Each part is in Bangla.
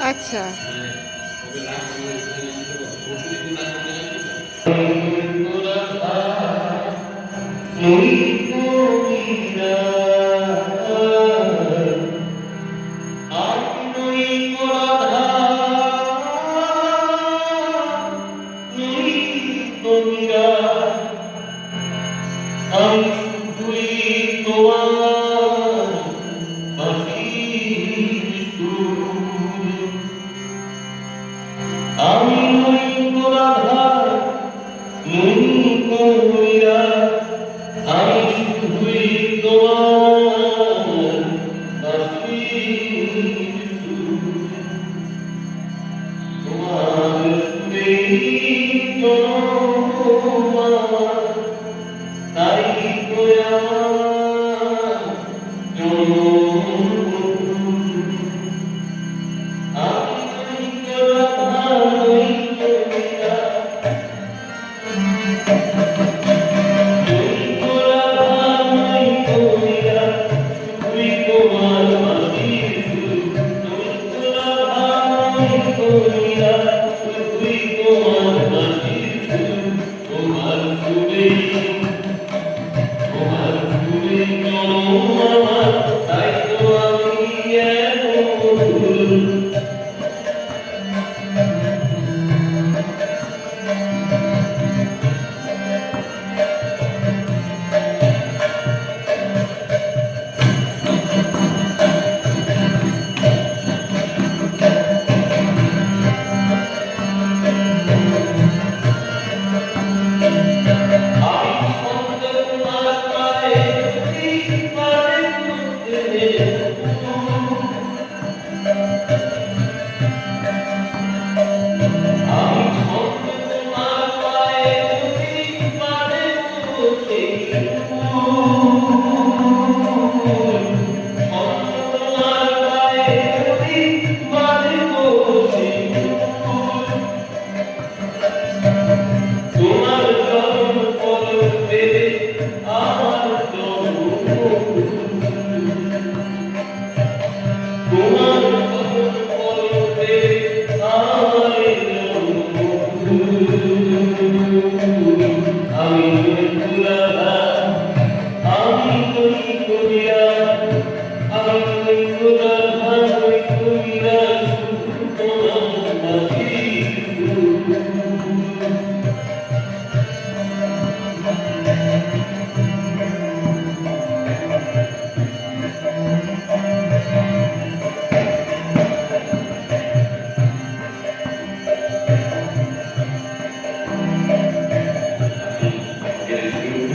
আচ্ছা। আমি শুধুই তোমার আমি Nanda Radha Nanda Hallelujah.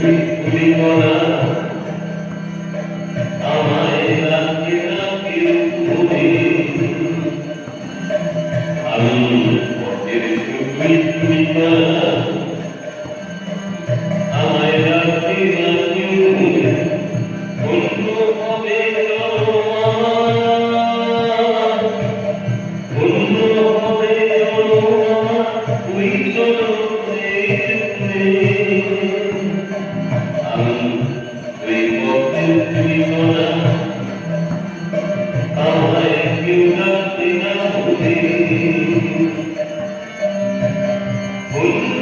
limana Holy